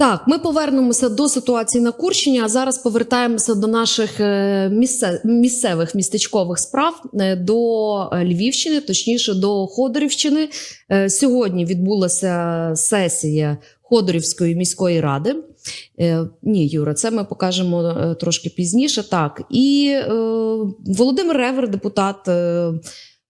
Так, ми повернемося до ситуації на Курщині. А зараз повертаємося до наших е, місцевих містечкових справ е, до е, Львівщини, точніше до Ходорівщини. Сьогодні відбулася сесія Ходорівської міської ради. Ні, Юра, це ми покажемо трошки пізніше. Так, і Володимир Ревер, депутат.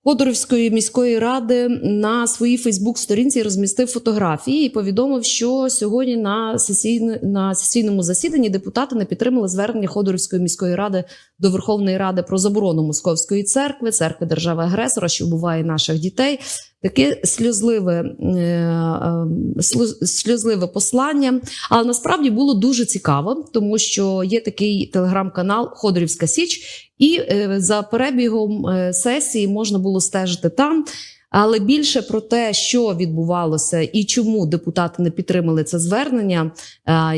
Ходорівської міської ради на своїй Фейсбук-сторінці розмістив фотографії і повідомив, що сьогодні на, сесійне, на сесійному засіданні депутати не підтримали звернення Ходорівської міської ради до Верховної Ради про заборону Московської церкви, церкви держави-агресора, що вбуває наших дітей. Таке сльозливе, е, е, сльозливе послання. Але насправді було дуже цікаво, тому що є такий телеграм-канал Ходорівська Січ, і е, за перебігом сесії можна було стежити там. Але більше про те, що відбувалося і чому депутати не підтримали це звернення,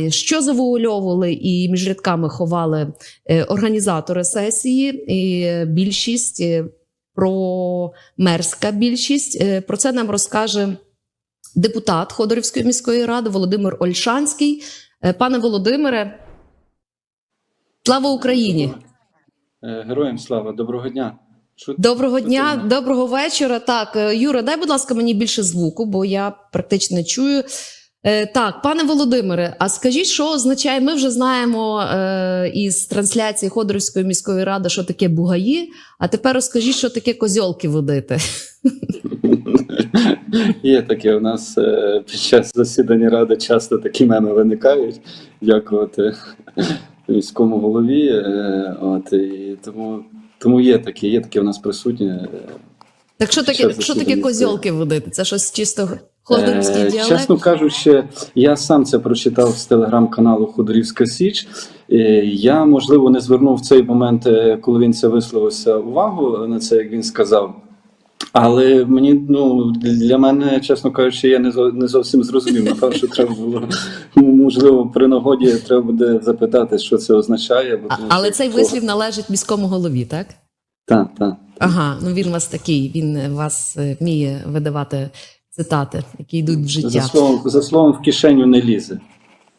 що завуальовували і між рядками ховали організатори сесії, і більшість про мерська більшість. Е, Про це нам розкаже депутат Ходорівської міської ради Володимир Ольшанський. Е, Пане Володимире, слава Україні! Е, Героям слава, доброго дня. Чути? Доброго дня, доброго вечора. Так, Юра, дай, будь ласка, мені більше звуку, бо я практично не чую. Е, Так, пане Володимире, а скажіть, що означає? Ми вже знаємо е, із трансляції Ходорівської міської ради, що таке бугаї. А тепер розкажіть, що таке козьолки водити. Є таке у нас е, під час засідання ради часто такі меми виникають. Дякувати міському голові. е, От, і тому, тому є таке, є таке у нас присутнє. е, Так що таке, що таке козьолки водити? Це щось чисто ходорівський Е, діалект? Чесно кажучи, я сам це прочитав з телеграм-каналу Ходорівська Січ. Е, Я можливо не звернув в цей момент, е, коли він це висловився, увагу на це, як він сказав. Але мені ну для мене, чесно кажучи, я не не зовсім зрозумів. Напевно, що треба було можливо при нагоді треба буде запитати, що це означає. Бо А- тому але що- цей вислів належить міському голові, так? Так, так. Ага, ну він у вас такий, він вас вміє видавати цитати, які йдуть в життя. За словом, за словом в кишеню не лізе.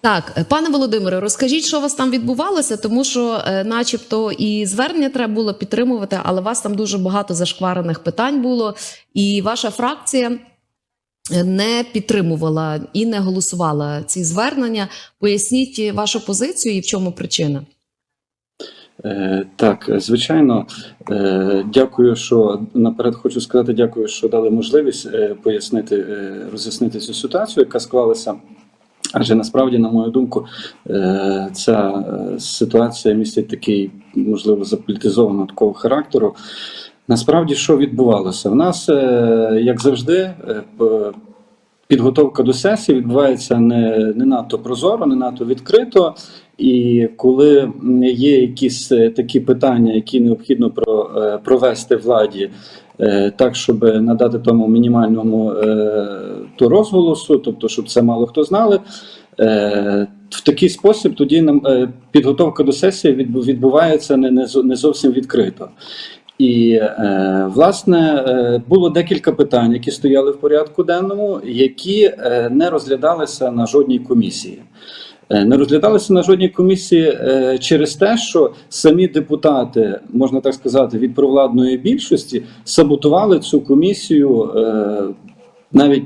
Так, пане Володимире, розкажіть, що у вас там відбувалося, тому що, е, начебто, і звернення треба було підтримувати, але у вас там дуже багато зашкварених питань було, і ваша фракція е, не підтримувала і не голосувала ці звернення. Поясніть вашу позицію і в чому причина. Е, Так, звичайно, Е, дякую, що наперед хочу сказати, дякую, що дали можливість е, пояснити, роз'яснити цю ситуацію, яка склалася. Адже насправді, на мою думку, ця ситуація містить такий, можливо, заполітизованого такого характеру. Насправді, що відбувалося? В нас, як завжди, підготовка до сесії відбувається не, не надто прозоро, не надто відкрито. І коли є якісь е, такі питання, які необхідно е, провести владі, е, так, щоб надати тому мінімальному то розголосу, тобто, щоб це мало хто знали. В такий спосіб тоді нам підготовка до сесії відбу- відбувається не, зовсім відкрито. І власне було декілька питань, які стояли в порядку денному, які не розглядалися на жодній комісії. Е, Не розглядалися на жодній комісії е, через те, що самі депутати, можна так сказати, від провладної більшості саботували цю комісію е, навіть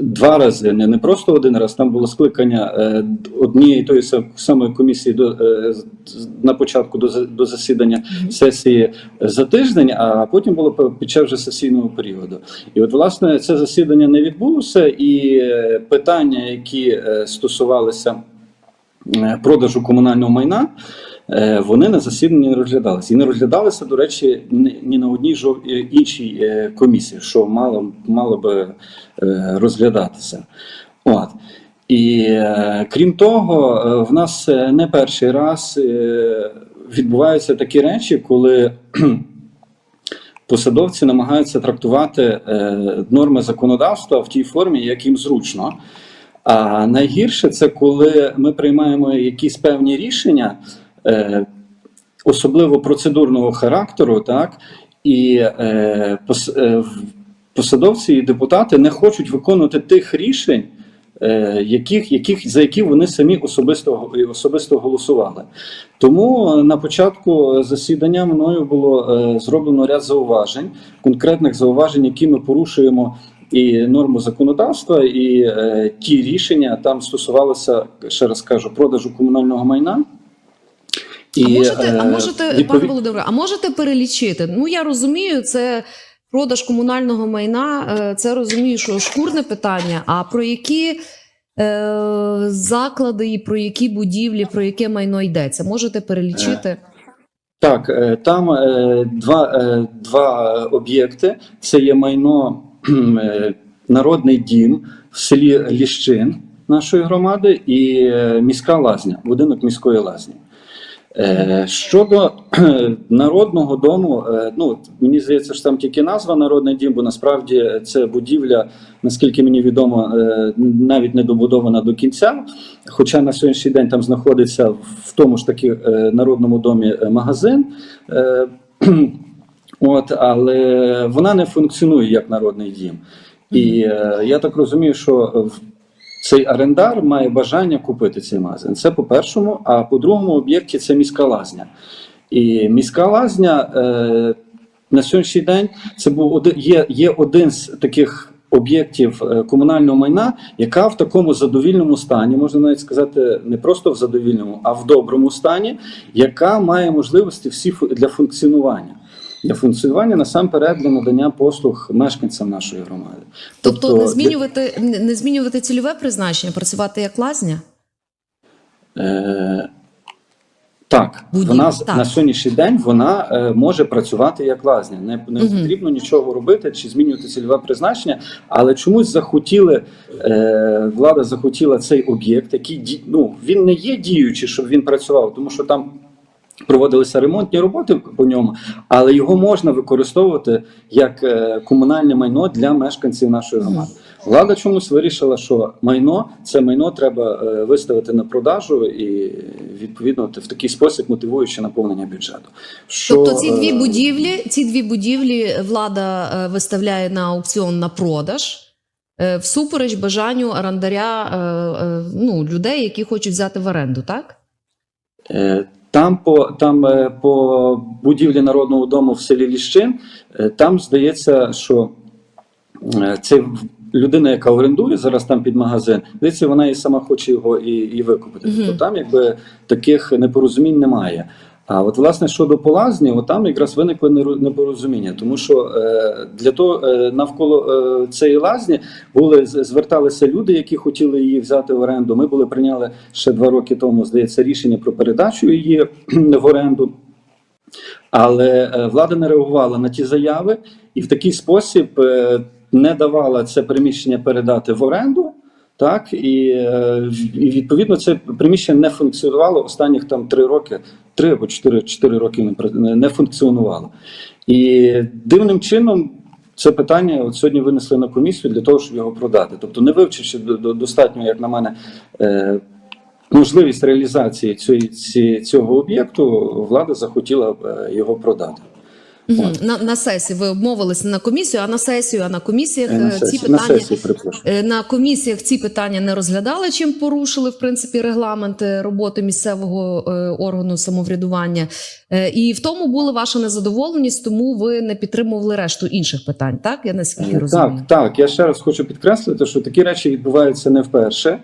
два рази, не, не просто один раз. Там було скликання однієї тої самої комісії до, на початку до, до засідання сесії за тиждень, а потім було під час вже сесійного періоду. І от власне це засідання не відбулося, і питання, які стосувалися продажу комунального майна. е, Вони на засіданні не розглядалися. І не розглядалися, до речі, ні на одній жов... е, іншій е, комісії, що мало, мало би е, розглядатися. От. І е, крім того, е, в нас е, не перший раз е, відбуваються такі речі, коли посадовці намагаються трактувати е, норми законодавства в тій формі, як їм зручно. А найгірше це коли ми приймаємо якісь певні рішення, е, особливо процедурного характеру, так і е, пос, е, посадовці і депутати не хочуть виконувати тих рішень, е, яких, яких, за які вони самі особисто, особисто голосували. Тому на початку засідання мною було е, зроблено ряд зауважень, конкретних зауважень, які ми порушуємо. І норму законодавства, і е, ті рішення там стосувалися, ще раз кажу, продажу комунального майна. а можете, а е, можете відповід- пане Володимире, а можете перелічити? Ну я розумію, це продаж комунального майна, е, це розумію, що шкурне питання. А про які е, заклади і про які будівлі, про яке майно йдеться? Можете перелічити? Так, е, там е, два, е, два об'єкти. Це є майно е, Народний дім в селі Ліщин нашої громади і е, міська лазня, будинок міської лазні. Е, Щодо народного дому, е, ну мені здається, що там тільки назва Народний дім, бо насправді це будівля, наскільки мені відомо, е, навіть не добудована до кінця. Хоча на сьогоднішній день там знаходиться в тому ж таки е, народному домі е, магазин. От, але вона не функціонує як народний дім. І е, я так розумію, що цей орендар має бажання купити цей магазин. Це по першому, а по другому об'єкті це міська лазня. І міська лазня е, на сьогоднішній день це був один, є, є один з таких об'єктів е, комунального майна, яка в такому задовільному стані, можна навіть сказати, не просто в задовільному, а в доброму стані, яка має можливості всі для функціонування. Для функціонування насамперед для надання послуг мешканцям нашої громади. Тобто, не змінювати не не змінювати цільове призначення, працювати як лазня? Е, так, Будівлі, вона так. на сьогоднішній день вона е, може працювати як лазня. Не, не Мгм. потрібно нічого робити чи змінювати цільове призначення, але чомусь захотіли е, влада захотіла цей об'єкт, який ну, він не є діючий, щоб він працював, тому що там. Проводилися ремонтні роботи по ньому, але його можна використовувати як е, комунальне майно для мешканців нашої громади. Влада чомусь вирішила, що майно це майно треба е, виставити на продажу і відповідно в такий спосіб мотивуючи наповнення бюджету. Що, Тобто ці дві е, будівлі, ці дві будівлі влада виставляє на аукціон на продаж. Всупереч бажанню орендаря е, ну, людей, які хочуть взяти в оренду, так? Там по там е, по будівлі народного дому в селі Ліщин, е, там здається, що е, це людина, яка орендує зараз там під магазин, здається, вона і сама хоче його і, і викупити. Мгм. Тобто там якби таких непорозумінь немає. А от власне щодо полазні, там якраз виникли непорозуміння, тому що е, для того е, навколо е, цієї лазні були зверталися люди, які хотіли її взяти в оренду. Ми були прийняли ще два роки тому, здається, рішення про передачу її в оренду. Але влада не реагувала на ті заяви і в такий спосіб не давала це приміщення передати в оренду. Так і, і відповідно це приміщення не функціонувало останніх там три роки, три або чотири, чотири роки не, не, функціонувало. І дивним чином це питання от сьогодні винесли на комісію для того, щоб його продати. Тобто, не вивчивши до- до- достатньо, як на мене, е, можливість реалізації цього об'єкту, влада захотіла е, його продати. Угу. На, на сесії ви обмовились не на комісію, а на сесію. А на комісіях Е, На е, ці сесії, на питання сесії. Е, На комісіях ці питання не розглядали, чим порушили в принципі регламент роботи місцевого е, органу самоврядування. Е, І в тому була ваша незадоволеність, тому ви не підтримували решту інших питань. Так я наскільки розумію. Так, так. Я ще раз хочу підкреслити, що такі речі відбуваються не вперше.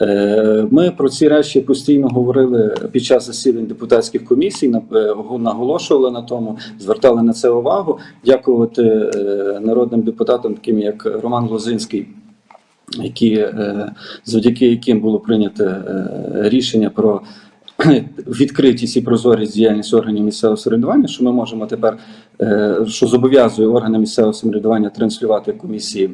Е, Ми про ці речі постійно говорили під час засідань депутатських комісій, е, наголошували на тому, звертали на це увагу. Дякувати е, народним депутатам, таким як Роман Лозинський, які, завдяки яким було прийнято рішення про відкритість і прозорість діяльності органів місцевого самоврядування, що ми можемо тепер, що зобов'язує органи місцевого самоврядування транслювати комісії.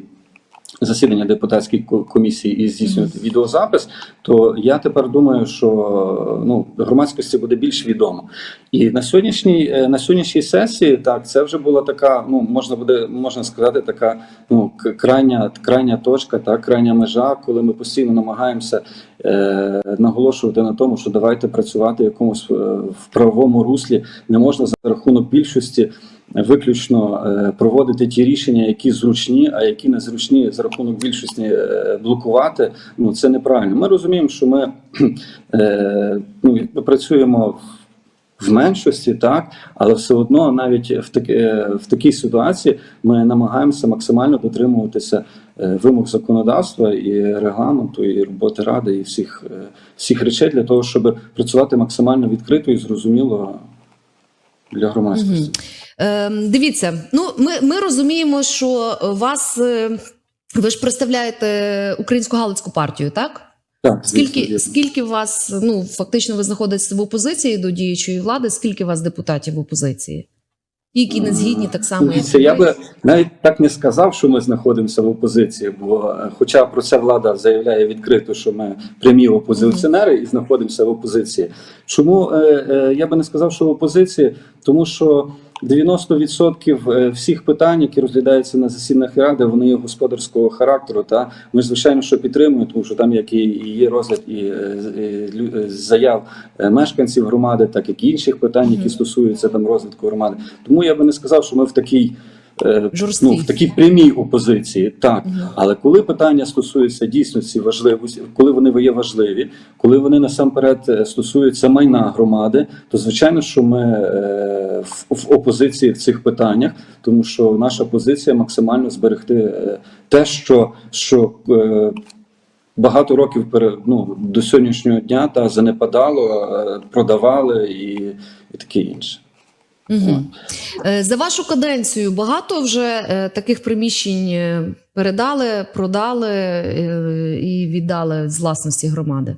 Засідання депутатської ко- комісії і здійснювати відеозапис, то я тепер думаю, що ну громадськості буде більш відомо. І на сьогоднішній е, на сьогоднішній сесії так це вже була така, ну можна буде можна сказати, така ну крайня крайня точка, так крайня межа, коли ми постійно намагаємося е, наголошувати на тому, що давайте працювати в якомусь е, в правовому руслі. Не можна за рахунок більшості виключно е, проводити ті рішення, які зручні, а які незручні за рахунок більшості е, блокувати. Ну це неправильно. Ми розуміємо, що ми е, ну, працюємо в меншості, так, але все одно навіть в, таки, е, в такій ситуації ми намагаємося максимально дотримуватися вимог законодавства і регламенту, і роботи ради, і всіх, всіх речей для того, щоб працювати максимально відкрито і зрозуміло для громадськості. Мгм. Е, дивіться, ну ми, ми розуміємо, що вас е, ви ж представляєте українську галицьку партію, так? Так, Скільки, скільки вас, ну фактично, ви знаходитесь в опозиції до діючої влади? Скільки вас депутатів в опозиції? Які не згідні, так само як я би навіть так не сказав, що ми знаходимося в опозиції, бо е, хоча про це влада заявляє відкрито, що ми прямі опозиціонери і знаходимося в опозиції. Чому е, е, я би не сказав, що в опозиції? Тому що 90% е, всіх питань, які розглядаються на засіданнях ради, вони є господарського характеру. Та ми звичайно що підтримуємо, тому що там як і і є розгляд і, е, з- е, заяв мешканців громади, так як і інших питань, які стосуються там розвитку громади. Тому я би не сказав, що ми в такій. Е, Ну, в такій прямій опозиції, так. Мгм. Але коли питання стосуються дійсності важливості, коли вони є важливі, коли вони насамперед е, стосуються майна громади, то звичайно, що ми е, в, в опозиції в цих питаннях, тому що наша позиція максимально зберегти те, що, що е, багато років ну, до сьогоднішнього дня та занепадало, продавали і, і таке інше. Угу. За вашу каденцію багато вже е, таких приміщень е, передали, продали і віддали з власності громади?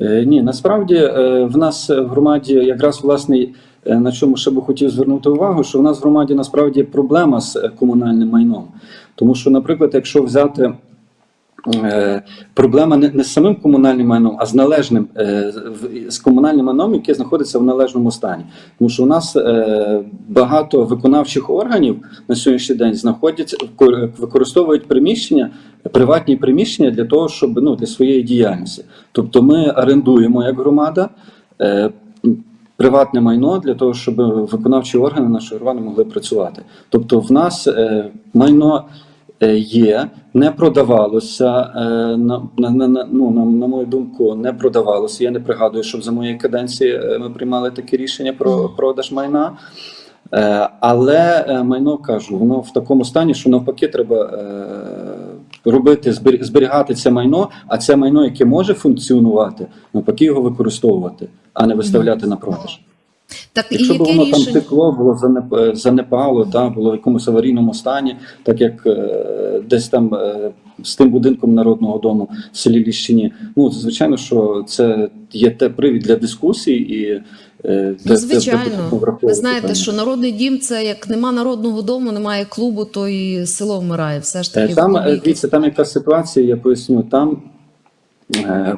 Ні, насправді в нас в громаді якраз власне е, на чому ще би хотів звернути увагу, що в нас в громаді насправді проблема з комунальним майном. Тому що, наприклад, якщо взяти проблема не, не з самим комунальним майном, а з належним е, з комунальним майном, яке знаходиться в належному стані. Тому що у нас е, багато виконавчих органів на сьогоднішній день знаходяться ко- використовують приміщення, приватні приміщення для того, щоб ну для своєї діяльності. Тобто ми орендуємо як громада. е, Приватне майно для того, щоб виконавчі органи нашої громади могли працювати. Тобто, в нас е, майно е, є, не продавалося. е, на, на, на, ну, на, на мою думку, не продавалося. Я не пригадую, щоб за моєї каденції е, ми приймали таке рішення про продаж майна. Е, Але е, майно кажу, воно в такому стані, що навпаки, треба е, робити, збер- зберігати це майно, а це майно, яке може функціонувати, навпаки, його використовувати, а не виставляти на продаж. Так Якщо б яке воно там текло, було е, занепало, та було в якомусь аварійному стані, так як е, десь там е, з тим будинком народного дому в селі Ліщині. Ну звичайно, що це є те привід для дискусії і е, Ну, звичайно, ви знаєте, що народний дім це як нема народного дому, немає клубу, то і село вмирає. Все ж таки Там е, дивіться, там яка ситуація, я поясню. Там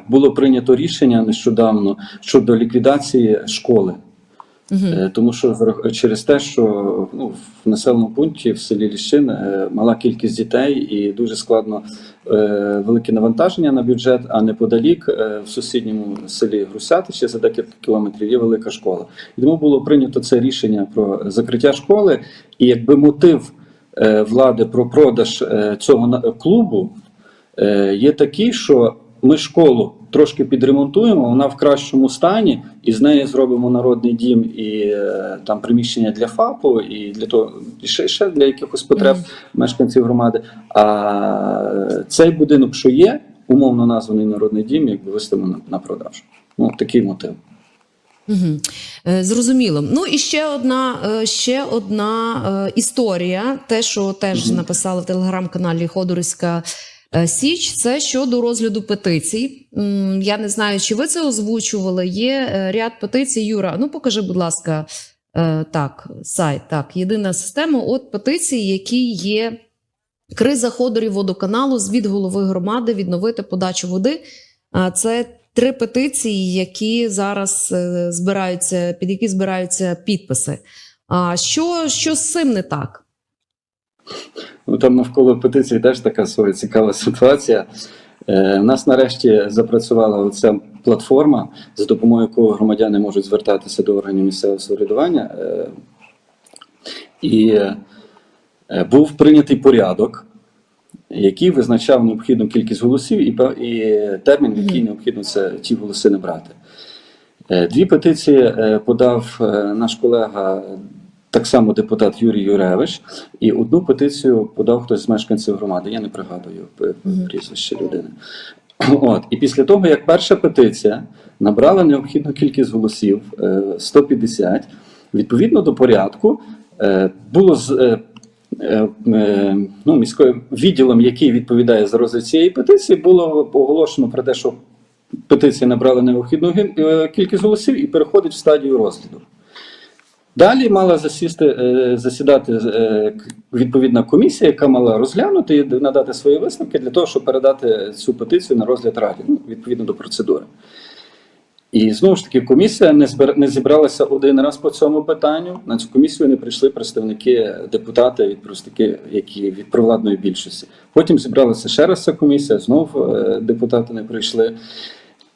було прийнято рішення нещодавно щодо ліквідації школи. Е, Тому що через те, що ну, в населеному пункті в селі Ліщин е, мала кількість дітей і дуже складно е, велике навантаження на бюджет, а неподалік е, в сусідньому селі Грусятичі за декілька кілометрів є велика школа. І тому було прийнято це рішення про закриття школи, і якби мотив влади про продаж цього клубу є такий, що ми школу трошки підремонтуємо, вона в кращому стані, і з неї зробимо народний дім і е, там приміщення для ФАПу, і для того, і ще, ще для якихось потреб мешканців громади. А цей будинок, що є, умовно названий народний дім, якби виставимо на, на продаж. Ну, такий мотив. Угу. Зрозуміло. Ну і ще одна, е, ще одна е, історія, те, що теж Мгм. написали в телеграм-каналі Ходорівська е, Січ, це щодо розгляду петицій. Я не знаю, чи ви це озвучували. Є е, ряд петицій. Юра, ну покажи, будь ласка, е, так, сайт, так, єдина система. От петиції, які є. Криза ходорів водоканалу, звіт голови громади, відновити подачу води. Це три петиції, які зараз е, збираються, під які збираються підписи. А що, що з цим не так? Ну там навколо петиції теж така своя цікава ситуація. Е, нас нарешті запрацювала оця платформа, за допомогою якої громадяни можуть звертатися до органів місцевого самоврядування. Е, І е, був прийнятий порядок, який визначав необхідну кількість голосів і, і термін, в який необхідно це, ті голоси не брати. Е, Дві петиції е, подав е, наш колега, так само депутат Юрій Юревич, і одну петицію подав хтось з мешканців громади. Я не пригадую прізвище людини. От, і після того, як перша петиція набрала необхідну кількість голосів е, 150, відповідно до порядку е, було з. е, е, е, Ну, міською відділом, який відповідає за розгляд цієї петиції, було оголошено про те, що петиція набрала необхідну е, кількість голосів і переходить в стадію розгляду. Далі мала засісти, е, засідати е, відповідна комісія, яка мала розглянути і надати свої висновки для того, щоб передати цю петицію на розгляд раді, ну, відповідно до процедури. І знову ж таки, комісія не збир... не зібралася один раз по цьому питанню. На цю комісію не прийшли представники депутати від простики, які від провладної більшості. Потім зібралася ще раз ця комісія, знов е, депутати не прийшли.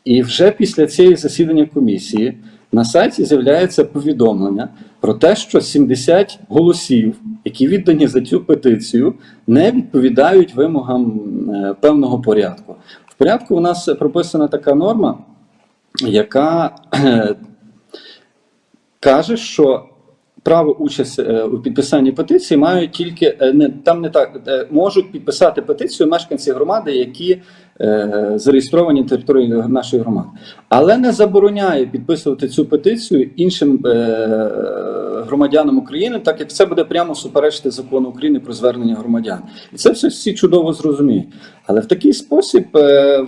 І вже після цієї засідання комісії на сайті з'являється повідомлення про те, що 70 голосів, які віддані за цю петицію, не відповідають вимогам е, певного порядку. В порядку у нас прописана така норма, яка е, каже, що право участі е, у підписанні петиції мають тільки не там не так можуть підписати петицію мешканці громади, які зареєстровані на території нашої громади, але не забороняє підписувати цю петицію іншим е, громадянам України, так як це буде прямо суперечити закону України про звернення громадян, і це все всі чудово зрозуміють. Але в такий спосіб е,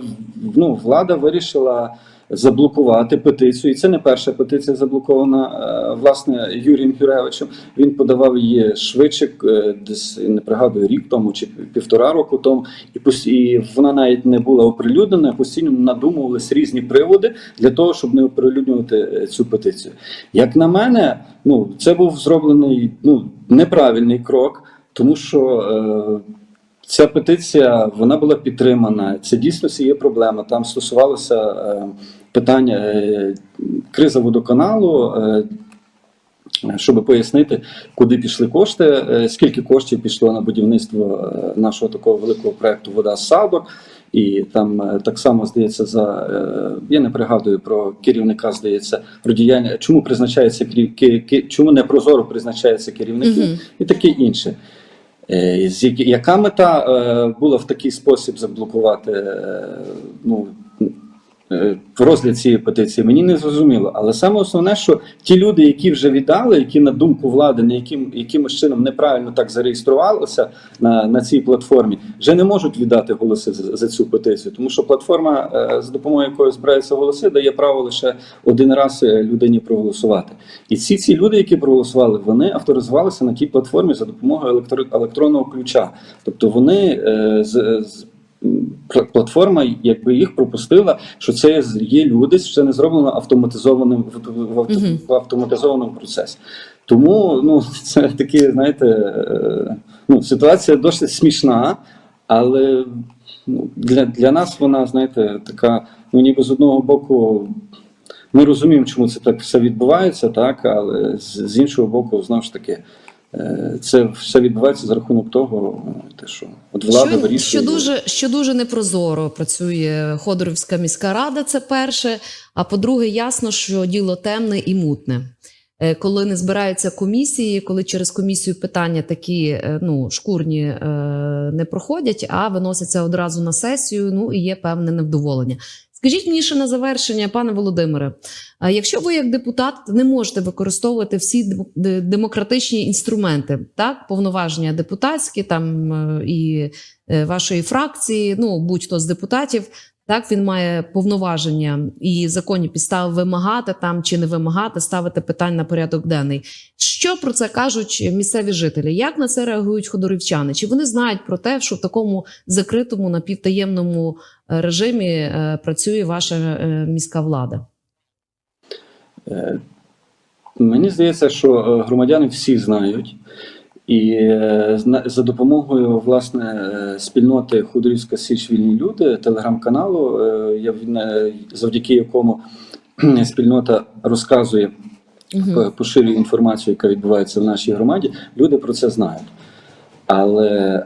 ну, влада вирішила заблокувати петицію. І це не перша петиція заблокована е, власне Юрієм Юревичем. Він подавав її швидше, е, десь не пригадую рік тому чи півтора року тому, і і вона навіть не була оприлюднена. Постійно надумувались різні приводи для того, щоб не оприлюднювати е, цю петицію. Як на мене, ну це був зроблений ну неправильний крок, тому що. Е, Ця петиція вона була підтримана. Це дійсно є проблема. Там стосувалося е, питання е, криза водоканалу. Е, щоб пояснити, куди пішли кошти, скільки коштів пішло на будівництво нашого такого великого проекту Вода з садок. І там так само здається за я не пригадую про керівника. Здається, про чому призначається чому не прозоро призначаються керівники Мгм. і таке інше. Е, Яка мета е, була в такий спосіб заблокувати е, ну, розгляд цієї петиції? Мені не зрозуміло. Але саме основне, що ті люди, які вже віддали, які на думку влади не яким, якимось чином неправильно так зареєструвалися на, на цій платформі, вже не можуть віддати голоси за, за цю петицію. Тому що платформа, е, з допомогою якої збираються голоси, дає право лише один раз е, людині проголосувати. І всі ці люди, які проголосували, вони авторизувалися на тій платформі за допомогою електро- електронного ключа. Тобто вони е, з, з платформа, якби їх пропустила, що це є люди, що це не зроблено автоматизованим в, в, авто- в автоматизованому процесі. Тому ну це такі, знаєте, е, ну ситуація досить смішна, але ну, для, для нас вона, знаєте, така, ну ніби з одного боку. Ми розуміємо, чому це так все відбувається, так, але з, з іншого боку, знову ж таки, це все відбувається за рахунок того, е, те, що от влада що, вирішує. що дуже що дуже непрозоро працює Ходорівська міська рада. Це перше. А по-друге, ясно, що діло темне і мутне. Е, Коли не збираються комісії, коли через комісію питання такі е, ну шкурні е, не проходять, а виносяться одразу на сесію. Ну і є певне невдоволення. Скажіть мені ще на завершення, пане Володимире, якщо ви як депутат не можете використовувати всі демократичні інструменти, так повноваження депутатські, там е, і е, вашої фракції, ну будь-хто з депутатів, так він має повноваження і законні підстави вимагати там чи не вимагати, ставити питань на порядок денний. Що про це кажуть місцеві жителі? Як на це реагують ходорівчани? Чи вони знають про те, що в такому закритому напівтаємному е, режимі е, працює ваша е, міська влада? Мені здається, що громадяни всі знають, і е, за допомогою власне спільноти Худорівська Січ Вільні люди, телеграм-каналу, е, я завдяки якому спільнота розказує Мгм. п- інформацію, яка відбувається в нашій громаді, люди про це знають. Але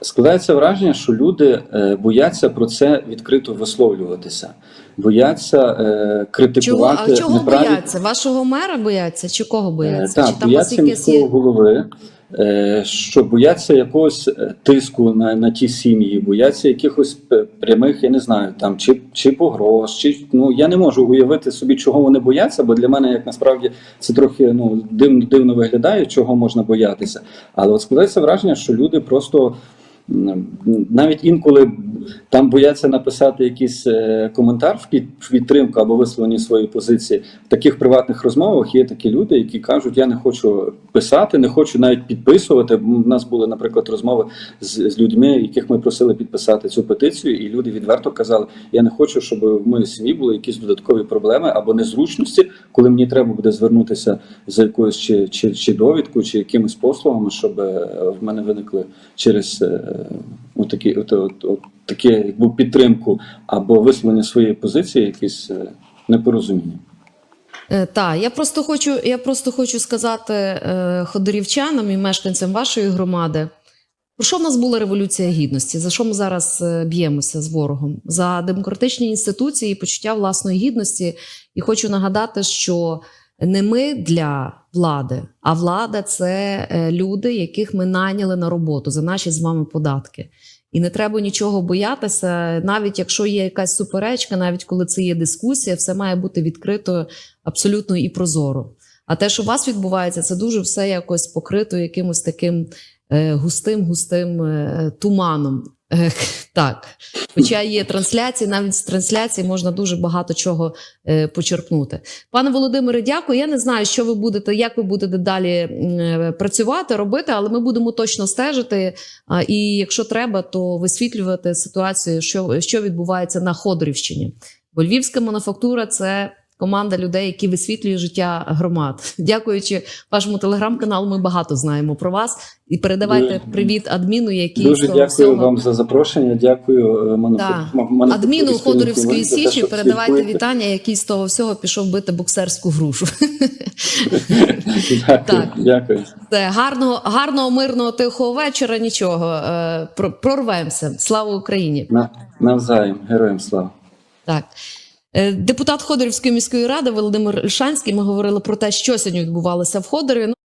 складається враження, що люди е, бояться про це відкрито висловлюватися, бояться е, Чого, критикувати а чого неправильно. бояться? Вашого мера бояться? Чи кого бояться? Е, Чи там бояться якесь міського голови, що бояться якогось е, тиску на, на ті сім'ї, бояться якихось прямих, я не знаю, там чи, чи погроз, чи ну я не можу уявити собі, чого вони бояться, бо для мене як насправді це трохи ну дивно дивно виглядає, чого можна боятися. Але от складається враження, що люди просто. Навіть інколи там бояться написати якийсь е, коментар в підтримку або висловлення своєї позиції. В таких приватних розмовах є такі люди, які кажуть: я не хочу писати, не хочу навіть підписувати. У нас були, наприклад, розмови з, з людьми, яких ми просили підписати цю петицію, і люди відверто казали: я не хочу, щоб в моїй сім'ї були якісь додаткові проблеми або незручності, коли мені треба буде звернутися за якоюсь чи, чи, чи довідкою, чи якимись послугами, щоб е, в мене виникли через е, отакі, от, от, от, таке якби підтримку або висловлення своєї позиції, якісь е, непорозуміння. Е, Так, я просто хочу, я просто хочу сказати е, ходорівчанам і мешканцям вашої громади. Про що в нас була революція гідності? За що ми зараз б'ємося з ворогом? За демократичні інституції і почуття власної гідності. І хочу нагадати, що не ми для влади, а влада це е, люди, яких ми найняли на роботу за наші з вами податки. І не треба нічого боятися, навіть якщо є якась суперечка, навіть коли це є дискусія, все має бути відкрито абсолютно і прозоро. А те, що у вас відбувається, це дуже все якось покрито якимось таким е, густим, густим е, туманом. Е, так, хоча є трансляції, навіть з трансляції можна дуже багато чого е, почерпнути. Пане Володимире, дякую. Я не знаю, що ви будете, як ви будете далі е, працювати, робити, але ми будемо точно стежити. А, і якщо треба, то висвітлювати ситуацію, що, що відбувається на Ходорівщині. Бо львівська мануфактура це команда людей, які висвітлюють життя громад. Дякуючи вашому телеграм-каналу, ми багато знаємо про вас. І передавайте Дуже- привіт адміну, який Дуже дякую всього... вам за запрошення. Дякую е, Так. Адміну «Спільний Ходорівської фінанс» за те, січі передавайте слідкуєте. вітання, який з того всього пішов бити боксерську грушу. Дякую, дякую. Гарного, гарного, мирного, тихого вечора. Нічого Е, про- прорвемося. Слава Україні! На, навзаєм, героям слава. Так. Е, Депутат Ходорівської міської ради Володимир Ільшанський. Ми говорили про те, що сьогодні відбувалося в Ходорі.